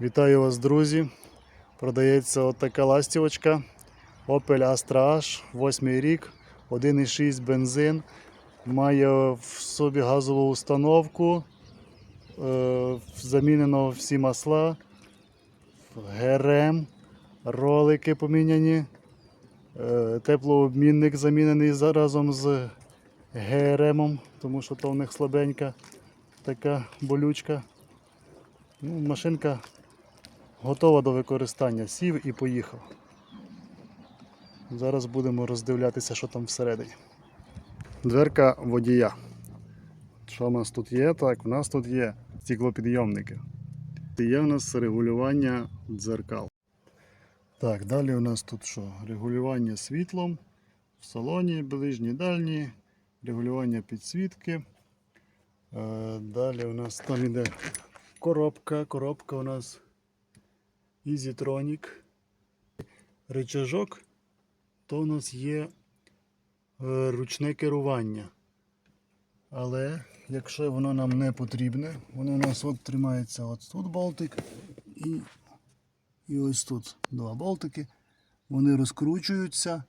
Вітаю вас, друзі! Продається от така ластівочка Opel Astra H, 8 рік, 1,6 бензин. Має в собі газову установку. е, Замінено всі масла, ГРМ, ролики поміняні, е, теплообмінник замінений разом з ГРМом, тому що то в них слабенька така болючка. Ну, машинка готова до використання. Сів і поїхав. Зараз будемо роздивлятися, що там всередині. Дверка водія. Що в нас тут є? Так, у нас тут є стеклопідйомники. Є у нас регулювання дзеркал. Так, далі у нас тут що? Регулювання світлом в салоні, ближні, дальні, регулювання підсвітки. Е, Далі у нас там іде коробка. Коробка у нас Easytronic. Рычажок, то у нас є е, ручне керування. Але якщо воно нам не потрібне, воно у нас от тримається от тут болтик і, і ось тут два болтики. Вони розкручуються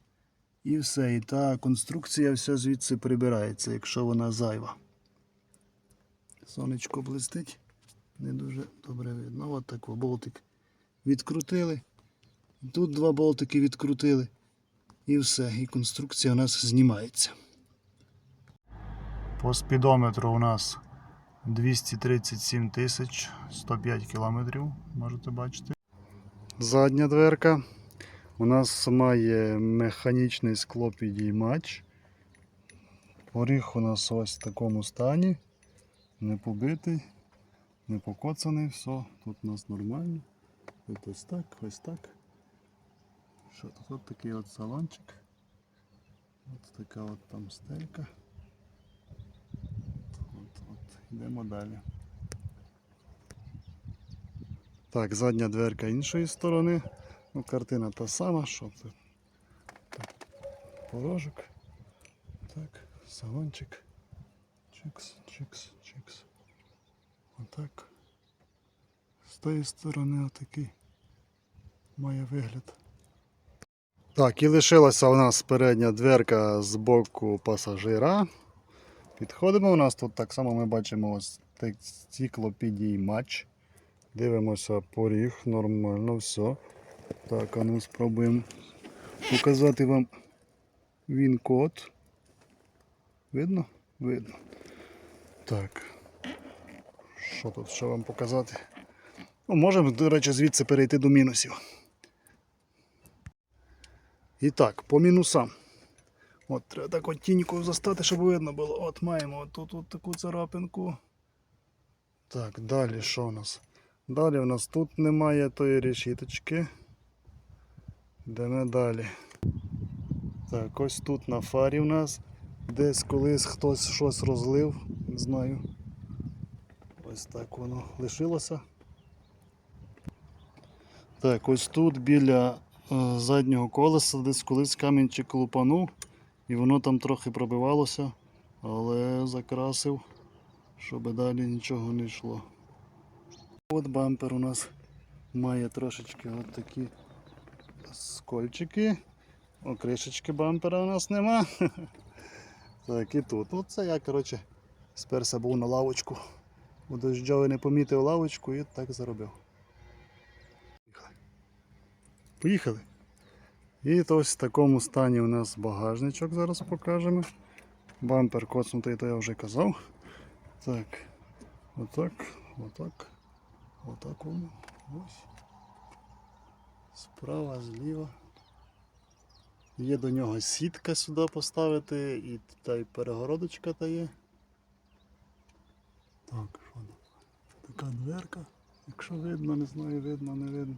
і все. І та конструкція вся звідси прибирається, якщо вона зайва. Сонечко блистить. Не дуже добре видно. От так болтик відкрутили. Тут два болтики відкрутили. І все. І конструкція у нас знімається. По спідометру у нас 237 тисяч 105 кілометрів, можете бачити. Задня дверка. У нас має механічний склопідіймач. Поріг у нас ось в такому стані. Не побитий, не покоцаний, все, тут у нас нормально. Тут ось так, ось так. Що тут? От такий от салончик. Ось така от там стелька. От, от, йдемо далі. Так, задня дверка іншої сторони. Ну, картина та сама, що це? Порожок. Так, салончик. Чикс, чикс, чикс. Отак. З тої сторони отакий має вигляд. Так, і лишилася у нас передня дверка з боку пасажира. Підходимо. У нас тут так само ми бачимо ось стеклопідіймач. Дивимося поріг, нормально, все. Так, а ну спробуємо показати вам він код. Видно? Видно. Так. Що тут ще вам показати? Ну, можемо, до речі, звідси перейти до мінусів. І так, по мінусам. От, треба так от тіньку застати, щоб видно було. От маємо тут от таку царапинку. Так, далі що у нас? Далі у нас тут немає тої решіточки. Йдемо далі. Так, ось тут на фарі у нас. Десь колись хтось щось розлив, не знаю. Ось так воно лишилося. Так, ось тут біля е, заднього колеса десь колись камінчик лупанув і воно там трохи пробивалося, але закрасив, щоб далі нічого не йшло. От бампер у нас має трошечки от такі скольчики. О, кришечки бампера у нас нема. Так, і тут. Ну це я, коротше, сперся був на лавочку. У дощовий не помітив лавочку і так заробив. Поїхали. І ось в такому стані у нас багажничок зараз покажемо. Бампер коцнутий, то я вже казав. Так, отак, отак, отак воно. Ось. Справа, зліва. Є до нього сітка сюди поставити і та й перегородочка та є. Так, що там? Така дверка. Якщо видно, не знаю, видно, не видно.